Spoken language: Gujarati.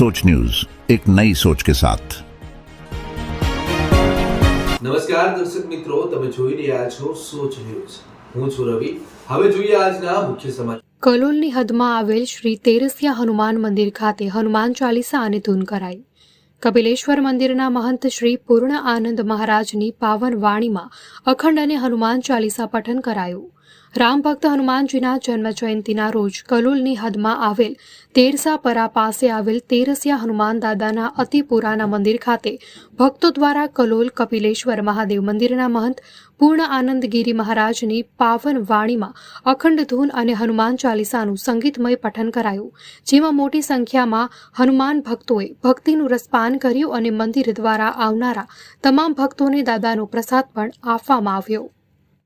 सोच न्यूज एक नई सोच के साथ નમસ્કાર દર્શક મિત્રો તમે જોઈ રહ્યા છો સોચ ન્યૂઝ હું છું રવિ હવે જોઈએ આજના મુખ્ય સમાચાર કલોલની હદમાં આવેલ શ્રી તેરસિયા હનુમાન મંદિર ખાતે હનુમાન ચાલીસા અને ધૂન કરાઈ કપિલેશ્વર મંદિરના મહંત શ્રી પૂર્ણ આનંદ મહારાજની પાવન વાણીમાં અખંડ અને હનુમાન ચાલીસા પઠન કરાયું રામ ભક્ત હનુમાનજીના જન્મ જયંતિના રોજ કલોલની હદમાં આવેલ તેરસા પરા પાસે આવેલ તેરસિયા હનુમાન દાદાના અતિ પુરાના મંદિર ખાતે ભક્તો દ્વારા કલોલ, કપિલેશ્વર, મહાદેવ મંદિરના મહંત પૂર્ણ આનંદગીરી મહારાજની પાવન વાણીમાં અખંડ ધૂન અને હનુમાન ચાલીસાનું સંગીતમય પઠન કરાયું, જેમાં મોટી સંખ્યામાં હનુમાન ભક્તોએ ભક્તિનું રસપાન કર્યું અને મંદિર દ્વારા આવનારા તમામ ભક્તોને દાદાનો પ્રસાદ પણ આપવામાં આવ્યો.